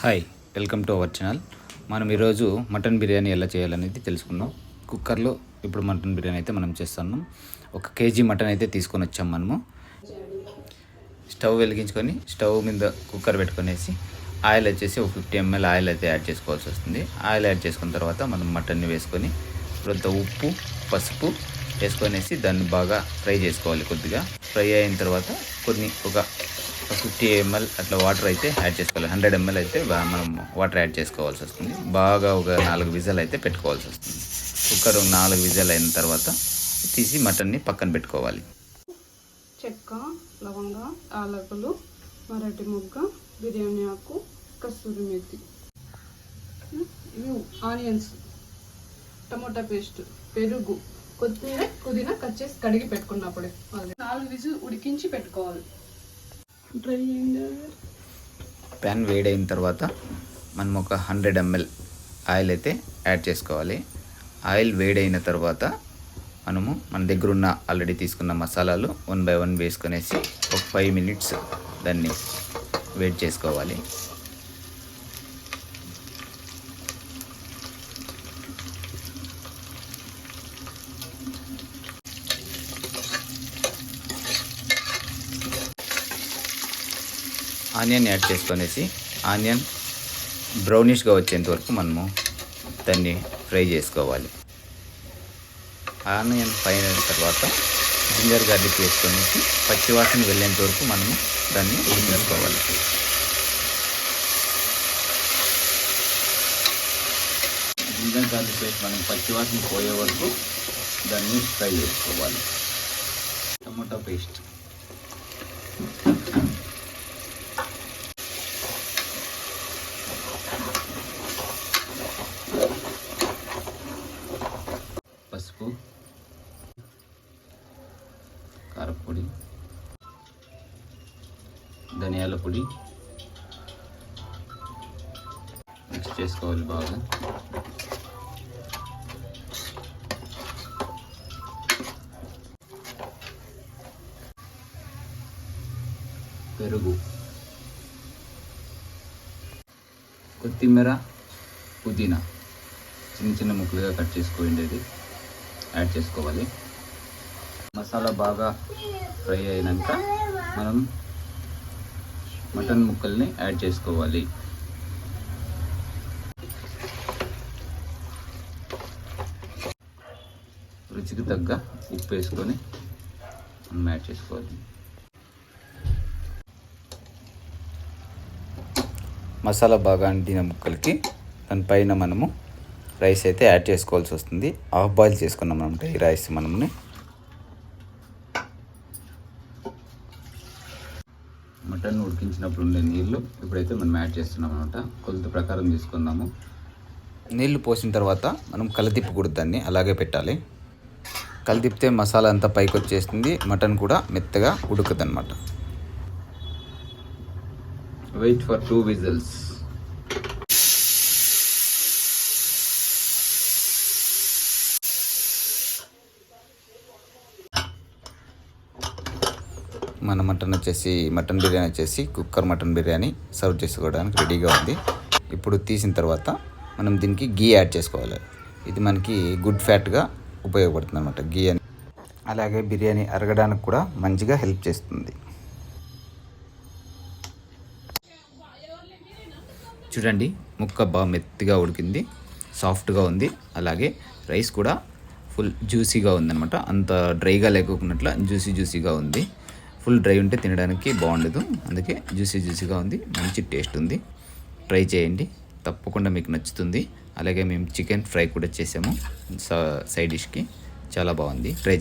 Hi welcome to our channel. మనం ఈరోజు mutton biryani ఎలా చేయాలనేది తెలుసుకుందాం కుక్కర్లో ఇప్పుడు మటన్ బిర్యానీ అయితే మనం చేస్తున్నాం. ఒక కేజీ మటన్ అయితే తీసుకొని వచ్చాం మనము. స్టవ్ వెలిగించుకొని స్టవ్ మీద కుక్కర్ పెట్టుకునేసి ఆయిల్ వచ్చేసి ఒక ఫిఫ్టీ ఎంఎల్ ఆయిల్ అయితే యాడ్ చేసుకోవాల్సి వస్తుంది. ఆయిల్ యాడ్ చేసుకున్న తర్వాత మనం మటన్ని వేసుకొని కొంత ఉప్పు పసుపు వేసుకొనేసి దాన్ని బాగా ఫ్రై చేసుకోవాలి కొద్దిగా. ఫ్రై అయిన తర్వాత కొన్ని ఒక ఫిఫ్టీ ఎంఎల్ అట్లా వాటర్ అయితే యాడ్ చేసుకోవాలి. హండ్రెడ్ ఎంఎల్ అయితే మనం వాటర్ యాడ్ చేసుకోవాల్సి వస్తుంది. బాగా ఒక నాలుగు విజల్ అయితే పెట్టుకోవాల్సి వస్తుంది. కుక్కర్ నాలుగు విజల్ అయిన తర్వాత తీసి మటన్ని పక్కన పెట్టుకోవాలి. చెక్క లవంగ యాలకులు మరటి మొగ్గ బిర్యానీ ఆకు కస్తూరి మెత్తి ఇవి ఆనియన్స్ టమోటా పేస్ట్ పెరుగు కొత్తిమీర పుదీనా కట్ చేసి కడిగి పెట్టుకున్నప్పుడే. నాలుగు విజులు ఉడికించి పెట్టుకోవాలి. ప్యాన్ వేడైన తర్వాత మనం ఒక హండ్రెడ్ ఎంఎల్ ఆయిల్ అయితే యాడ్ చేసుకోవాలి. ఆయిల్ వేడైన తర్వాత మనము మన దగ్గర ఉన్న ఆల్రెడీ తీసుకున్న మసాలాలు వన్ బై వన్ వేసుకునేసి ఒక ఫైవ్ మినిట్స్ దాన్ని వెయిట్ చేసుకోవాలి. ఆనియన్ యాడ్ చేసుకునేసి ఆనియన్ బ్రౌనిష్గా వచ్చేంత వరకు మనము దాన్ని ఫ్రై చేసుకోవాలి. ఆనియన్ ఫ్రై అయిన తర్వాత జింజర్ గార్లిక్ వేసుకొనేసి పచ్చివాసన వెళ్ళేంత వరకు మనము దాన్ని ఉడికించుకోవాలి జింజర్ గార్లిక్ వేసి మనం పచ్చివాసన పోయే వరకు దాన్ని ఫ్రై చేసుకోవాలి. టమాటో పేస్ట్ పసుపు కారపొడి ధనియాల పొడి. మిక్స్ చేసుకోవాలి బాగా. పెరుగు. కొత్తిమీర పుదీనా. చిన్న చిన్న ముక్కలుగా కట్ చేసుకోండి యాడ్ చేసుకోవాలి. మసాలా బాగా ఫ్రై అయినాక మనం మటన్ ముక్కల్ని యాడ్ చేసుకోవాలి. రుచికి తగ్గ ఉప్పు వేసుకొని మనం యాడ్ చేసుకోవాలి. మసాలా బాగా అంటిన ముక్కలకి దానిపైన మనము రైస్ అయితే యాడ్ చేసుకోవాల్సి వస్తుంది. హాఫ్ బాయిల్ చేసుకున్నాం అనమాట ఈ రైస్ మనముని. ఉడికించినప్పుడు ఉండే నీళ్ళు ఇప్పుడైతే మనం యాడ్ చేస్తున్నాం అనమాట కొలత ప్రకారం తీసుకుందాము. నీళ్ళు పోసిన తర్వాత మనం కలతిప్పకూడదు దాన్ని అలాగే పెట్టాలి. కలితిప్పితే మసాలా అంతా పైకి వచ్చేస్తుంది మటన్ కూడా మెత్తగా ఉడకదు అనమాట వెయిట్ ఫర్ టూ విజిల్స్ మన మటన్ వచ్చేసి మటన్ బిర్యానీ వచ్చేసి కుక్కర్ మటన్ బిర్యానీ సర్వ్ చేసుకోవడానికి రెడీగా ఉంది. ఇప్పుడు తీసిన తర్వాత మనం దీనికి గీ యాడ్ చేసుకోవాలి. ఇది మనకి గుడ్ ఫ్యాట్గా ఉపయోగపడుతుంది అనమాట గీ అని. అలాగే బిర్యానీ అరగడానికి కూడా మంచిగా హెల్ప్ చేస్తుంది. చూడండి ముక్క బాగా మెత్తగా ఉడికింది సాఫ్ట్గా ఉంది. అలాగే రైస్ కూడా ఫుల్ జ్యూసీగా ఉందన్నమాట. అంత డ్రైగా లేకున్నట్లు జ్యూసీ జ్యూసీగా ఉంది. ఫుల్ డ్రై ఉంటే తినడానికి బాగుండదు. అందుకే జ్యూసీ జ్యూసీగా ఉంది. మంచి టేస్ట్ ఉంది. ట్రై చేయండి. తప్పకుండా మీకు నచ్చుతుంది. అలాగే మేము చికెన్ ఫ్రై కూడా చేసాము. సైడ్ డిష్కి. చాలా బాగుంది. ట్రై